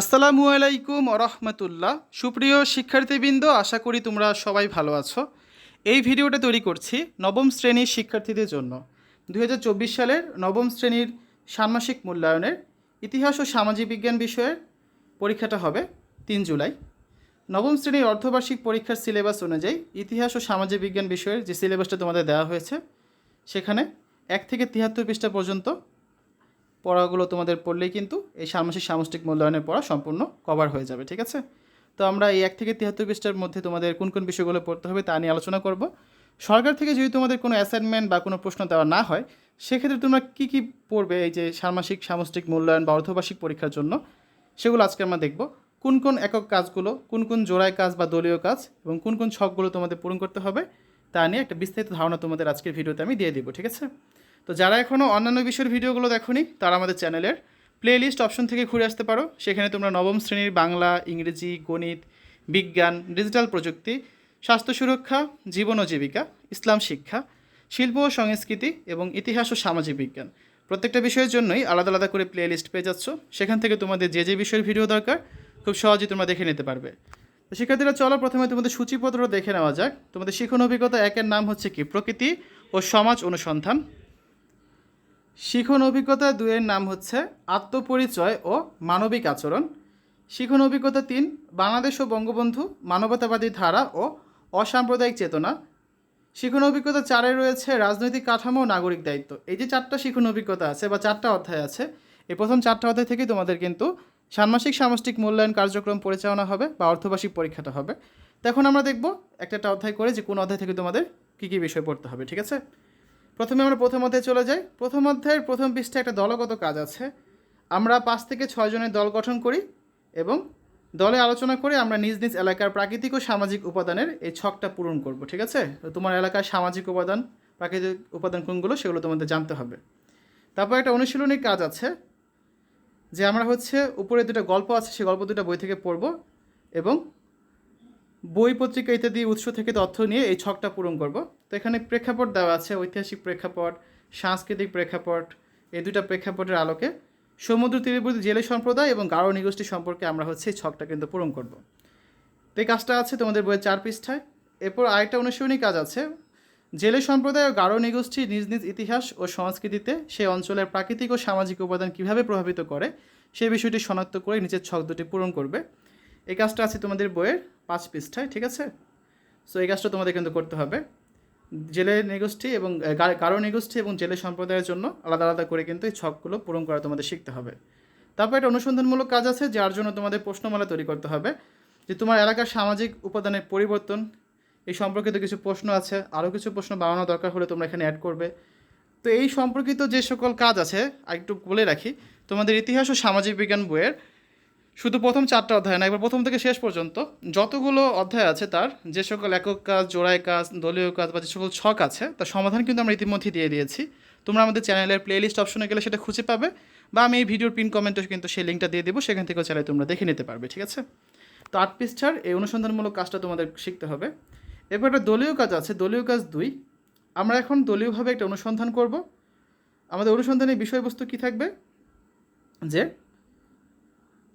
আসসালামু আলাইকুম রহমতুল্লাহ সুপ্রিয় শিক্ষার্থীবৃন্দ, আশা করি তোমরা সবাই ভালো আছো। এই ভিডিওটা তৈরি করছি নবম শ্রেণির শিক্ষার্থীদের জন্য। দু হাজার চব্বিশ সালের নবম শ্রেণির ষান্মাসিক মূল্যায়নের ইতিহাস ও সামাজিক বিজ্ঞান বিষয়ের পরীক্ষাটা হবে তিন জুলাই। নবম শ্রেণির অর্ধবার্ষিক পরীক্ষার সিলেবাস অনুযায়ী ইতিহাস ও সামাজিক বিজ্ঞান বিষয়ের যে সিলেবাসটা তোমাদের দেওয়া হয়েছে, সেখানে এক থেকে তিয়াত্তর পৃষ্ঠা পর্যন্ত পড়াগুলো তোমাদের পড়লেই কিন্তু এই ষান্মাসিক সামষ্টিক মূল্যায়নের পড়া সম্পূর্ণ কভার হয়ে যাবে, ঠিক আছে? তো আমরা এই এক থেকে তিয়াত্তর পৃষ্ঠার মধ্যে তোমাদের কোন কোন বিষয়গুলো পড়তে হবে তা নিয়ে আলোচনা করব। সরকার থেকে যদি তোমাদের কোনো অ্যাসাইনমেন্ট বা কোনো প্রশ্ন দেওয়া না হয়, সেক্ষেত্রে তোমরা কী কী পড়বে এই যে ষান্মাসিক সামষ্টিক মূল্যায়ন বা অর্ধবার্ষিক পরীক্ষার জন্য? সেগুলো আজকে আমরা দেখব। কোন কোন একক কাজগুলো, কোন কোন জোড়ায় কাজ বা দলীয় কাজ এবং কোন কোন ছকগুলো তোমাদের পূরণ করতে হবে, তা নিয়ে একটা বিস্তারিত ধারণা তোমাদের আজকের ভিডিওতে আমি দিয়ে দিব, ঠিক আছে? তো যারা এখনও অন্যান্য বিষয়ের ভিডিওগুলো দেখোনি, তারা আমাদের চ্যানেলের প্লেলিস্ট অপশন থেকে ঘুরে আসতে পারো। সেখানে তোমরা নবম শ্রেণির বাংলা, ইংরেজি, গণিত, বিজ্ঞান ডিজিটাল প্রযুক্তি, স্বাস্থ্য সুরক্ষা, জীবন ও জীবিকা, ইসলাম শিক্ষা, শিল্প ও সংস্কৃতি এবং ইতিহাস ও সামাজিক বিজ্ঞান। প্রত্যেকটা বিষয়ের জন্যই আলাদা আলাদা করে প্লেলিস্ট পেয়ে যাচ্ছ। সেখান থেকে তোমাদের যে যে বিষয়ের ভিডিও দরকার, খুব সহজেই তোমরা দেখে নিতে পারবে। তো শিক্ষার্থীরা, চলো প্রথমে তোমাদের সূচিপত্র দেখে নেওয়া যাক। তোমাদের শিখন অভিজ্ঞতা একের নাম হচ্ছে কি? প্রকৃতি ও সমাজ অনুসন্ধান। শিখন অভিজ্ঞতা দুয়ের নাম হচ্ছে আত্মপরিচয় ও মানবিক আচরণ। শিখন অভিজ্ঞতা তিন, বাংলাদেশ ও বঙ্গবন্ধু, মানবতাবাদী ধারা ও অসাম্প্রদায়িক চেতনা। শিখন অভিজ্ঞতা চারে রয়েছে রাজনৈতিক কাঠামো ও নাগরিক দায়িত্ব। এই যে চারটা শিখন অভিজ্ঞতা আছে বা চারটা অধ্যায় আছে, এই প্রথম চারটা অধ্যায় থেকেই তোমাদের কিন্তু ষান্মাসিক সামষ্টিক মূল্যায়ন কার্যক্রম পরিচালনা হবে বা অর্ধবার্ষিক পরীক্ষাটা হবে। তো এখন আমরা দেখব একটা একটা অধ্যায় করে যে কোন অধ্যায় থেকে তোমাদের কী কী বিষয় পড়তে হবে, ঠিক আছে? প্রথমে আমরা প্রথম অধ্যায়ে চলে যাই। প্রথম অধ্যায়ের প্রথম পৃষ্ঠে একটা দলগত কাজ আছে। আমরা পাঁচ থেকে ছয় জনের দল গঠন করি এবং দলে আলোচনা করে আমরা নিজ নিজ এলাকার প্রাকৃতিক ও সামাজিক উপাদানের এই ছকটা পূরণ করব, ঠিক আছে? তোমার এলাকার সামাজিক উপাদান, প্রাকৃতিক উপাদান কোনগুলো সেগুলো তোমাদের জানতে হবে। তারপর একটা অনুশীলনী কাজ আছে যে আমরা হচ্ছে উপরে দুটো গল্প আছে সেই গল্প দুটো বই থেকে পড়ব এবং বই পত্রিকা ইত্যাদি উৎস থেকে তথ্য নিয়ে এই ছকটা পূরণ করব। তো এখানে প্রেক্ষাপট দেওয়া আছে, ঐতিহাসিক প্রেক্ষাপট, সাংস্কৃতিক প্রেক্ষাপট, এই দুটা প্রেক্ষাপটের আলোকে। সমুদ্র তীরবর্তী জেলে সম্প্রদায় এবং গাঢ় নিগোষ্ঠী সম্পর্কে আমরা হচ্ছে এই ছকটা কিন্তু পূরণ করব। তো এই কাজটা আছে তোমাদের বইয়ের চার পৃষ্ঠায়। এরপর আরেকটা অনুশীলনী কাজ আছে। জেলে সম্প্রদায় ও গাঢ় নিগোষ্ঠী নিজ নিজ ইতিহাস ও সংস্কৃতিতে সেই অঞ্চলের প্রাকৃতিক ও সামাজিক উপাদান কীভাবে প্রভাবিত করে, সেই বিষয়টি শনাক্ত করে নিচের ছক দুটি পূরণ করবে। এই কাজটা আছে তোমাদের বইয়ের পাঁচ পৃষ্ঠায়, ঠিক আছে? সো এই কাজটা তোমাদের কিন্তু করতে হবে। জেলে নিগোষ্ঠী এবং কারও নিগোষ্ঠী এবং জেলে সম্প্রদায়ের জন্য আলাদা আলাদা করে কিন্তু এই ছকগুলো পূরণ করা তোমাদের শিখতে হবে। তারপর একটা অনুসন্ধানমূলক কাজ আছে, যার জন্য তোমাদের প্রশ্নমালা তৈরি করতে হবে, যে তোমার এলাকার সামাজিক উপাদানের পরিবর্তন, এই সম্পর্কিত কিছু প্রশ্ন আছে, আরও কিছু প্রশ্ন বাড়ানো দরকার হলে তোমরা এখানে অ্যাড করবে। তো এই সম্পর্কিত যে সকল কাজ আছে একটু বলে রাখি, তোমাদের ইতিহাস ও সামাজিক বিজ্ঞান বইয়ের শুধু প্রথম চারটা অধ্যায় না একবার প্রথম থেকে শেষ পর্যন্ত যতগুলো অধ্যায় আছে তার, যে সকল একক কাজ, জোড়ায় কাজ, দলীয় কাজ বা যে সকল ছক আছে, তার সমাধান কিন্তু আমরা ইতিমধ্যে দিয়ে দিয়েছি। তোমরা আমাদের চ্যানেলের প্লেলিস্ট অপশনে গেলে সেটা খুঁজে পাবে বা আমি এই ভিডিওর পিন কমেন্টে কিন্তু সেই লিঙ্কটা দিয়ে দেবো, সেখান থেকেও চাইলে তোমরা দেখে নিতে পারবে, ঠিক আছে? তো আট পৃষ্ঠার এই অনুসন্ধানমূলক কাজটা তোমাদের শিখতে হবে। এরপর একটা দলীয় কাজ আছে, দলীয় কাজ দুই। আমরা এখন দলীয়ভাবে একটা অনুসন্ধান করব। আমাদের অনুসন্ধানের বিষয়বস্তু কী থাকবে? যে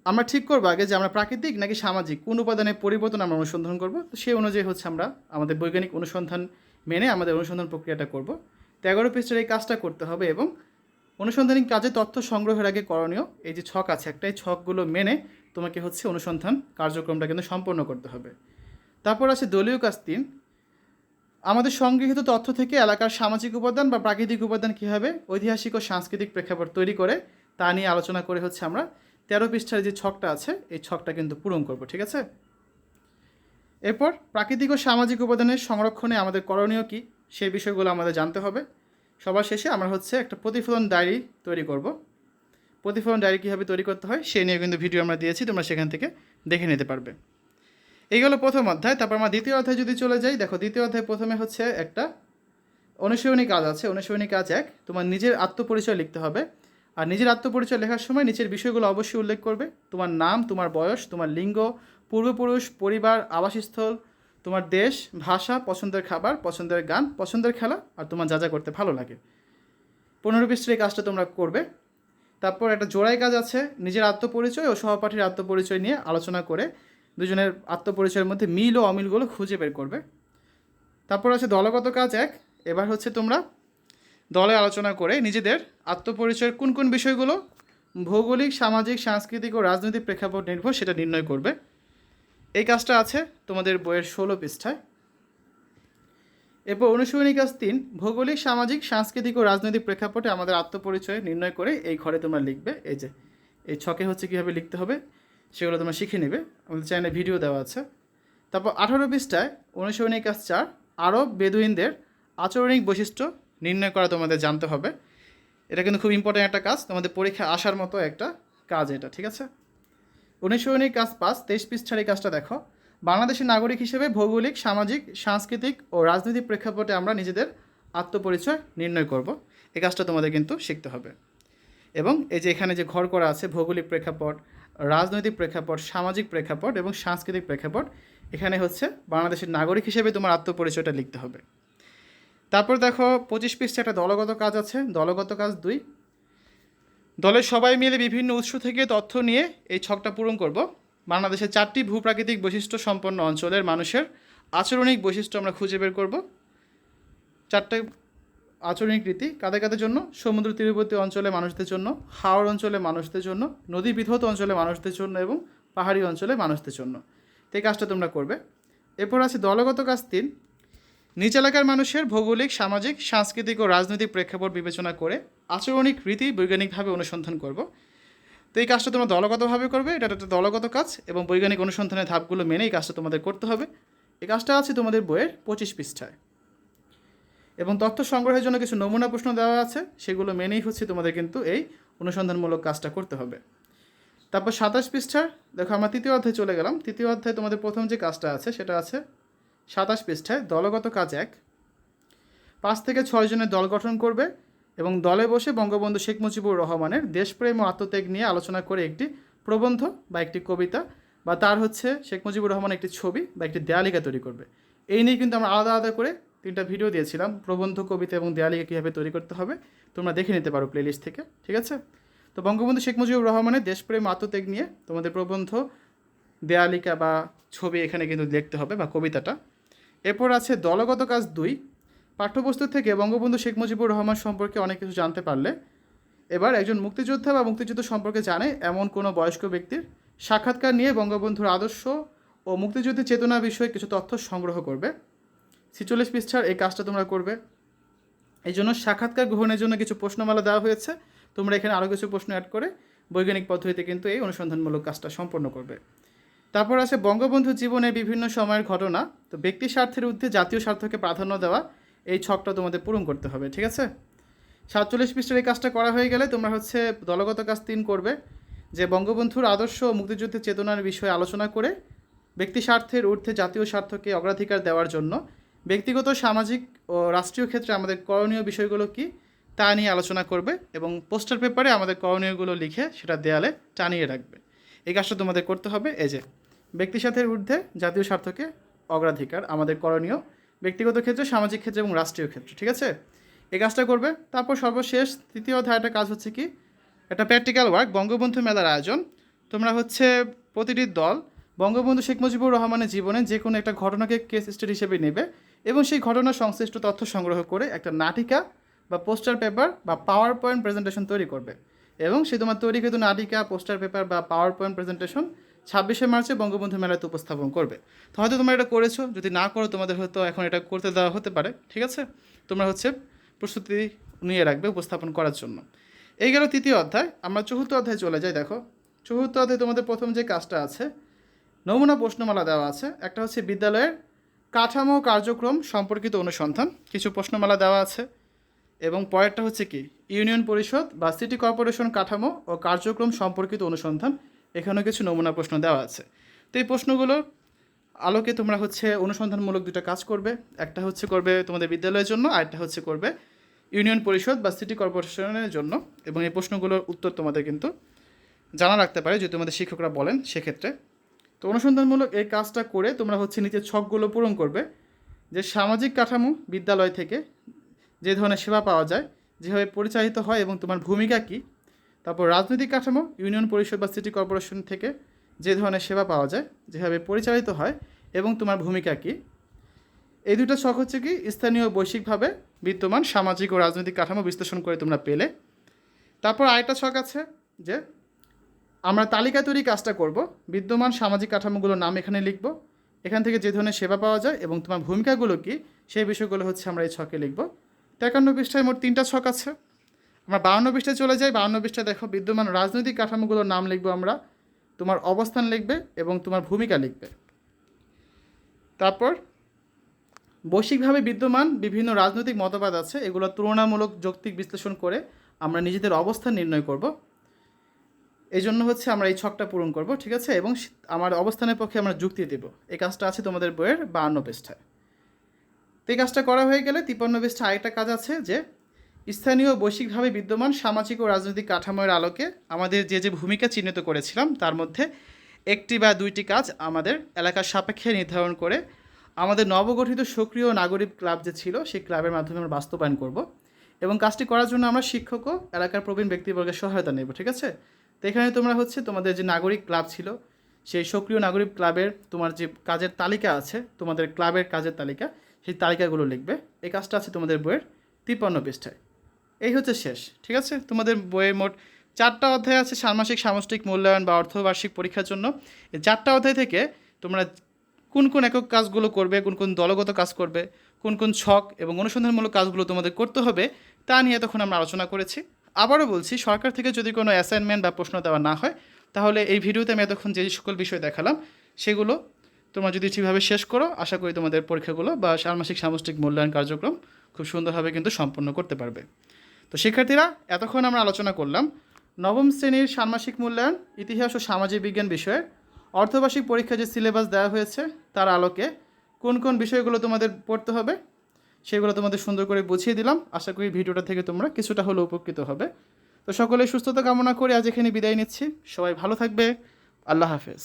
আমরা ঠিক করব আগে যে আমরা প্রাকৃতিক নাকি সামাজিক? কোন উপাদানের পরিবর্তন আমরা অনুসন্ধান করব? তো সেই অনুযায়ী হচ্ছে আমরা আমাদের বৈজ্ঞানিক অনুসন্ধান মেনে আমাদের অনুসন্ধান প্রক্রিয়াটা করব। তো এগারো পৃষ্ঠার এই কাজটা করতে হবে এবং অনুসন্ধানিক কাজে তথ্য সংগ্রহের আগে করণীয় এই যে ছক আছে একটা এই ছকগুলো মেনে তোমাকে হচ্ছে অনুসন্ধান কার্যক্রমটা কিন্তু সম্পন্ন করতে হবে। তারপর আছে দলীয় কাজ তিন। আমাদের সংগৃহীত তথ্য থেকে এলাকার সামাজিক উপাদান বা প্রাকৃতিক উপাদান কীভাবে ঐতিহাসিক ও সাংস্কৃতিক প্রেক্ষাপট তৈরি করে তা নিয়ে আলোচনা করে হচ্ছে আমরা তেরো পৃষ্ঠার যে ছকটা আছে, এই ছকটা কিন্তু পূরণ করব, ঠিক আছে? এরপর প্রাকৃতিক ও সামাজিক উপাদানের সংরক্ষণে আমাদের করণীয় কী? সেই বিষয়গুলো আমাদের জানতে হবে। সবার শেষে আমরা হচ্ছে একটা প্রতিফলন ডায়েরি তৈরি করব। প্রতিফলন ডায়েরি কীভাবে তৈরি করতে হয় সেই নিয়ে কিন্তু ভিডিও আমরা দিয়েছি, তোমরা সেখান থেকে দেখে নিতে পারবে। এই হলো প্রথম অধ্যায়, তারপর আমরা দ্বিতীয় অধ্যায় যদি চলে যাই, দেখো দ্বিতীয় অধ্যায় প্রথমে হচ্ছে একটা অনুশীলনী কাজ আছে। অনুশীলনী কাজ এক, তোমার নিজের আত্মপরিচয় লিখতে হবে। আর নিজের আত্মপরিচয় লেখার সময় নিচের বিষয়গুলো অবশ্যই উল্লেখ করবে। তোমার নাম, তোমার বয়স, তোমার লিঙ্গ, পূর্বপুরুষ, পরিবার, আবাসস্থল, তোমার দেশ, ভাষা, পছন্দের খাবার, পছন্দের গান, পছন্দের খেলা আর তোমার যা যা করতে ভালো লাগে। পনেরো পৃষ্ঠের এই কাজটা তোমরা করবে। তারপর একটা জোড়াই কাজ আছে, নিজের আত্মপরিচয় ও সহপাঠীর আত্মপরিচয় নিয়ে আলোচনা করে দুজনের আত্মপরিচয়ের মধ্যে মিল ও অমিলগুলো খুঁজে বের করবে। তারপর আছে দলগত কাজ এক, এবার হচ্ছে তোমরা দলে আলোচনা করে নিজেদের আত্মপরিচয়ের কোন কোন বিষয়গুলো ভৌগোলিক, সামাজিক, সাংস্কৃতিক ও রাজনৈতিক প্রেক্ষাপট নির্ভর সেটা নির্ণয় করবে। এই কাজটা আছে তোমাদের বইয়ের ষোলো পৃষ্ঠায়। এরপর অনুশীলনী কাজ তিন, ভৌগোলিক, সামাজিক, সাংস্কৃতিক ও রাজনৈতিক প্রেক্ষাপটে আমাদের আত্মপরিচয় নির্ণয় করে এই ঘরে তোমরা লিখবে। এই যে, এই ছকে হচ্ছে কীভাবে লিখতে হবে সেগুলো তোমরা শিখে নেবে। আমাদের চ্যানেলে ভিডিও দেওয়া আছে। তারপর আঠারো পৃষ্ঠায় অনুশীলনী কাজ চার, আরব, বেদুইনদের আচরণিক বৈশিষ্ট্য নির্ণয় করা তোমাদের জানতে হবে। এটা কিন্তু খুব ইম্পর্ট্যান্ট একটা কাজ, তোমাদের পরীক্ষা আসার মতো একটা কাজ এটা, ঠিক আছে? উনিশশো অনুশীলনী কাজ পাঁচ, তেইশ পৃষ্ঠার এই কাজটা দেখো। বাংলাদেশের নাগরিক হিসেবে ভৌগোলিক, সামাজিক, সাংস্কৃতিক ও রাজনৈতিক প্রেক্ষাপটে আমরা নিজেদের আত্মপরিচয় নির্ণয় করব। এই কাজটা তোমাদের কিন্তু শিখতে হবে। এবং এই যে এখানে যে ঘর করা আছে, ভৌগোলিক প্রেক্ষাপট, রাজনৈতিক প্রেক্ষাপট, সামাজিক প্রেক্ষাপট এবং সাংস্কৃতিক প্রেক্ষাপট, এখানে হচ্ছে বাংলাদেশের নাগরিক হিসেবে তোমার আত্মপরিচয়টা লিখতে হবে। তারপর দেখো, পঁচিশ পৃষ্ঠে একটা দলগত কাজ আছে। দলগত কাজ দুই। দলের সবাই মিলে বিভিন্ন উৎস থেকে তথ্য নিয়ে এই ছকটা পূরণ করব। বাংলাদেশের চারটি ভূপ্রাকৃতিক বৈশিষ্ট্য সম্পন্ন অঞ্চলের মানুষের আচরণিক বৈশিষ্ট্য আমরা খুঁজে বের করব। চারটে আচরণিক রীতি কাদের কাদের জন্য? সমুদ্র তীরবর্তী অঞ্চলে মানুষদের জন্য হাওড় অঞ্চলে মানুষদের জন্য, নদী বিধৌত অঞ্চলে মানুষদের জন্য এবং পাহাড়ি অঞ্চলে মানুষদের জন্য। এই কাজটা তোমরা করবে। এরপর আছে দলগত কাজ তিন। নিচ এলাকার মানুষের ভৌগোলিক, সামাজিক, সাংস্কৃতিক ও রাজনৈতিক প্রেক্ষাপট বিবেচনা করে আচরণিক রীতি বৈজ্ঞানিকভাবে অনুসন্ধান করব। তো এই কাজটা তোমরা দলগতভাবে করবে, এটা একটা দলগত কাজ এবং বৈজ্ঞানিক অনুসন্ধানের ধাপগুলো মেনে এই কাজটা তোমাদের করতে হবে। এই কাজটা আছে তোমাদের বইয়ের পঁচিশ পৃষ্ঠায়। এবং তথ্য সংগ্রহের জন্য কিছু নমুনা প্রশ্ন দেওয়া আছে, সেগুলো মেনেই হচ্ছে তোমাদের কিন্তু এই অনুসন্ধানমূলক কাজটা করতে হবে। তারপর সাতাশ পৃষ্ঠার, দেখো আমরা তৃতীয় অধ্যায়ে চলে গেলাম। তৃতীয় অধ্যায়ে তোমাদের প্রথম যে কাজটা আছে, সেটা আছে সাতাশ পৃষ্ঠায় দলগত কাজ এক। পাঁচ থেকে ছয় জনের দল গঠন করবে এবং দলে বসে বঙ্গবন্ধু শেখ মুজিবুর রহমানের দেশপ্রেম ও আত্মত্যাগ নিয়ে আলোচনা করে একটি প্রবন্ধ বা একটি কবিতা বা তার হচ্ছে শেখ মুজিবুর রহমান একটি ছবি বা একটি দেয়ালিকা তৈরি করবে। এই নিয়ে কিন্তু আমরা আলাদা আলাদা করে তিনটা ভিডিও দিয়েছিলাম। প্রবন্ধ, কবিতা এবং দেয়ালিকা কীভাবে তৈরি করতে হবে তোমরা দেখে নিতে পারো প্লেলিস্ট থেকে, ঠিক আছে? তো বঙ্গবন্ধু শেখ মুজিবুর রহমানের দেশপ্রেম, আত্মত্যাগ নিয়ে তোমাদের প্রবন্ধ, দেয়ালিকা বা ছবি এখানে কিন্তু লিখতে হবে বা কবিতাটা। এরপর আছে দলগত কাজ দুই, পাঠ্যপুস্তক থেকে বঙ্গবন্ধু শেখ মুজিবুর রহমান সম্পর্কে অনেক কিছু জানতে পারলে। এবার একজন মুক্তিযোদ্ধা বা মুক্তিযুদ্ধ সম্পর্কে জানে এমন কোনো বয়স্ক ব্যক্তির সাক্ষাৎকার নিয়ে বঙ্গবন্ধুর আদর্শ ও মুক্তিযুদ্ধের চেতনা বিষয়ে কিছু তথ্য সংগ্রহ করবে। ছিচল্লিশ পৃষ্ঠার এই কাজটা তোমরা করবে। এই জন্য সাক্ষাৎকার গ্রহণের জন্য কিছু প্রশ্নমালা দেওয়া হয়েছে। তোমরা এখানে আরও কিছু প্রশ্ন অ্যাড করে বৈজ্ঞানিক পদ্ধতিতে কিন্তু এই অনুসন্ধানমূলক কাজটা সম্পন্ন করবে। তারপর আছে বঙ্গবন্ধু জীবনের বিভিন্ন সময়ের ঘটনা। তো ব্যক্তি স্বার্থের ঊর্ধ্বে জাতীয় স্বার্থকে প্রাধান্য দেওয়া, এই ছকটা তোমাদের পূরণ করতে হবে, ঠিক আছে? সাতচল্লিশ পৃষ্ঠার এই কাজটা করা হয়ে গেলে তোমরা হচ্ছে দলগত কাজ তিন করবে। যে বঙ্গবন্ধুর আদর্শ ও মুক্তিযুদ্ধের চেতনার বিষয়ে আলোচনা করে ব্যক্তি স্বার্থের ঊর্ধ্বে জাতীয় স্বার্থকে অগ্রাধিকার দেওয়ার জন্য ব্যক্তিগত, সামাজিক ও রাষ্ট্রীয় ক্ষেত্রে আমাদের করণীয় বিষয়গুলো কি তা নিয়ে আলোচনা করবে এবং পোস্টার পেপারে আমাদের করণীয়গুলো লিখে সেটা দেয়ালে টানিয়ে রাখবে। এই কাজটা তোমাদের করতে হবে, এই যে ব্যক্তি স্বার্থের ঊর্ধ্বে জাতীয় স্বার্থকে অগ্রাধিকার আমাদের করণীয় ব্যক্তিগত ক্ষেত্রে, সামাজিক ক্ষেত্রে এবং রাষ্ট্রীয় ক্ষেত্রে, ঠিক আছে? এই কাজটা করবে। তারপর সর্বশেষ তৃতীয় অধ্যায়টা কাজ হচ্ছে কি? একটা প্র্যাকটিক্যাল ওয়ার্ক, বঙ্গবন্ধু মেলার আয়োজন। তোমরা হচ্ছে প্রতিটি দল, বঙ্গবন্ধু শেখ মুজিবুর রহমানের জীবনে যে কোনো একটা ঘটনাকে কেস স্টাডি হিসেবে নেবে এবং সেই ঘটনার সংশ্লিষ্ট তথ্য সংগ্রহ করে একটা নাটিকা বা পোস্টার পেপার বা পাওয়ার পয়েন্ট প্রেজেন্টেশন তৈরি করবে। এবং সে তোমার তৈরি তৈরিকৃত নাটিকা, পোস্টার পেপার বা পাওয়ার পয়েন্ট প্রেজেন্টেশন ছাব্বিশে মার্চে বঙ্গবন্ধু মেলাতে উপস্থাপন করবে। তো হয়তো তোমরা এটা করেছ, যদি না করো, তোমাদের হয়তো এখন এটা করতে দেওয়া হতে পারে, ঠিক আছে? তোমরা হচ্ছে প্রস্তুতি নিয়ে রাখবে উপস্থাপন করার জন্য। এই গেল তৃতীয় অধ্যায়, আমরা চতুর্থ অধ্যায়ে চলে যাই, দেখো। চতুর্থ অধ্যায়ে তোমাদের প্রথম যে কাজটা আছে, নমুনা প্রশ্নমালা দেওয়া আছে, একটা হচ্ছে বিদ্যালয়ের কাঠামো কার্যক্রম সম্পর্কিত অনুসন্ধান, কিছু প্রশ্নমালা দেওয়া আছে, এবং পরেরটা হচ্ছে কি, ইউনিয়ন পরিষদ বা সিটি কর্পোরেশন কাঠামো ও কার্যক্রম সম্পর্কিত অনুসন্ধান এখানেও কিছু নমুনা প্রশ্ন দেওয়া আছে। তো এই প্রশ্নগুলোর আলোকে তোমরা হচ্ছে অনুসন্ধানমূলক দুটো কাজ করবে। একটা হচ্ছে করবে তোমাদের বিদ্যালয়ের জন্য, আর একটা হচ্ছে করবে ইউনিয়ন পরিষদ বা সিটি কর্পোরেশনের জন্য। এবং এই প্রশ্নগুলোর উত্তর তোমাদের কিন্তু জানা রাখতে পারে, যদি তোমাদের শিক্ষকরা বলেন সেক্ষেত্রে। তো অনুসন্ধানমূলক এই কাজটা করে তোমরা হচ্ছে নিচের ছকগুলো পূরণ করবে। যে সামাজিক কাঠামো বিদ্যালয় থেকে যে ধরনের সেবা পাওয়া যায়, যেভাবে পরিচালিত হয় এবং তোমার ভূমিকা কী তারপর রাজনৈতিক কাঠামো, ইউনিয়ন পরিষদ বা সিটি কর্পোরেশন থেকে যে ধরনের সেবা পাওয়া যায়, যেভাবে পরিচালিত হয় এবং তোমার ভূমিকা কী। এই দুটো শখ হচ্ছে কি, স্থানীয় বৈশ্বিকভাবে বিদ্যমান সামাজিক ও রাজনৈতিক কাঠামো বিশ্লেষণ করে তোমরা পেলে। তারপর আরেকটা শখ আছে যে, আমরা তালিকা তৈরি কাজটা করব, বিদ্যমান সামাজিক কাঠামোগুলোর নাম এখানে লিখব, এখান থেকে যে ধরনের সেবা পাওয়া যায় এবং তোমার ভূমিকাগুলো কী, সেই বিষয়গুলো হচ্ছে আমরা এই ছকে লিখব। তেকান্ন পৃষ্ঠায় মোট তিনটা ছক আছে। আমরা বাউন্ন পৃষ্ঠায় চলে যাই। বাউন্ন পৃষ্ঠায় দেখো, বিদ্যমান রাজনৈতিক কাঠামোগুলোর নাম লিখব আমরা। তোমার অবস্থান লিখবে এবং তোমার ভূমিকা লিখবে। তারপর, বৈশ্বিকভাবে বিদ্যমান বিভিন্ন রাজনৈতিক মতবাদ আছে। এগুলো তুলনামূলক যৌক্তিক বিশ্লেষণ করে আমরা নিজেদের অবস্থান নির্ণয় করব। এই জন্য হচ্ছে আমরা এই ছকটা পূরণ করব, ঠিক আছে? এবং আমার অবস্থানের পক্ষে আমরা যুক্তি দেব। এই কাজটা আছে তোমাদের বইয়ের বাহান্ন পৃষ্ঠায়। তো এই কাজটা করা হয়ে গেলে তিপ্পান্ন পৃষ্ঠায় আরেকটা কাজ আছে যে স্থানীয় বৈশ্বিকভাবে বিদ্যমান সামাজিক ও রাজনৈতিক কাঠামোর আলোকে আমাদের যে যে ভূমিকা চিহ্নিত করেছিলাম, তার মধ্যে একটি বা দুইটি কাজ আমাদের এলাকার সাপেক্ষে নির্ধারণ করে আমাদের নবগঠিত সক্রিয় নাগরিক ক্লাব যে ছিল, সেই ক্লাবের মাধ্যমে আমরা বাস্তবায়ন করব এবং কাজটি করার জন্য আমরা শিক্ষক ও এলাকার প্রবীণ ব্যক্তিবর্গের সহায়তা নেব, ঠিক আছে? তো এখানে তোমরা হচ্ছে তোমাদের যে নাগরিক ক্লাব ছিল, সেই সক্রিয় নাগরিক ক্লাবের তোমার যে কাজের তালিকা আছে, তোমাদের ক্লাবের কাজের তালিকা, সেই তালিকাগুলো লিখবে। এই কাজটা আছে তোমাদের বইয়ের তিপ্পান্ন পৃষ্ঠায়। এই হচ্ছে শেষ, ঠিক আছে? তোমাদের বইয়ের মোট চারটা অধ্যায় আছে ষান্মাসিক, সামষ্টিক, মূল্যায়ন বা অর্ধবার্ষিক পরীক্ষার জন্য। এই চারটা অধ্যায় থেকে তোমরা কোন কোন একক কাজগুলো করবে, কোন কোন দলগত কাজ করবে, কোন কোন ছক এবং অনুসন্ধানমূলক কাজগুলো তোমাদের করতে হবে, তা নিয়ে তখন আমরা আলোচনা করেছি। আবারও বলছি, সরকার থেকে যদি কোনো অ্যাসাইনমেন্ট বা প্রশ্ন দেওয়া না হয়, তাহলে এই ভিডিওতে আমি এতক্ষণ যে সকল বিষয় দেখালাম, সেগুলো তোমরা যদি ঠিকভাবে শেষ করো, আশা করি তোমাদের পরীক্ষাগুলো বা ষান্মাসিক, সামষ্টিক মূল্যায়ন কার্যক্রম খুব সুন্দরভাবে কিন্তু সম্পন্ন করতে পারবে। তো শিক্ষার্থীরা, এতক্ষণ আমরা আলোচনা করলাম নবম শ্রেণির ষান্মাসিক মূল্যায়ন, ইতিহাস ও সামাজিক বিজ্ঞান বিষয়ে অর্ধবার্ষিক পরীক্ষা যে সিলেবাস দেওয়া হয়েছে, তার আলোকে কোন কোন বিষয়গুলো তোমাদের পড়তে হবে, সেগুলো তোমাদের সুন্দর করে বুঝিয়ে দিলাম। আশা করি ভিডিওটা থেকে তোমরা কিছুটা হলেও উপকৃত হবে। তো সকলে সুস্থতা কামনা করে আজ এখানে বিদায় নিচ্ছি। সবাই ভালো থাকবে। আল্লাহ হাফেজ।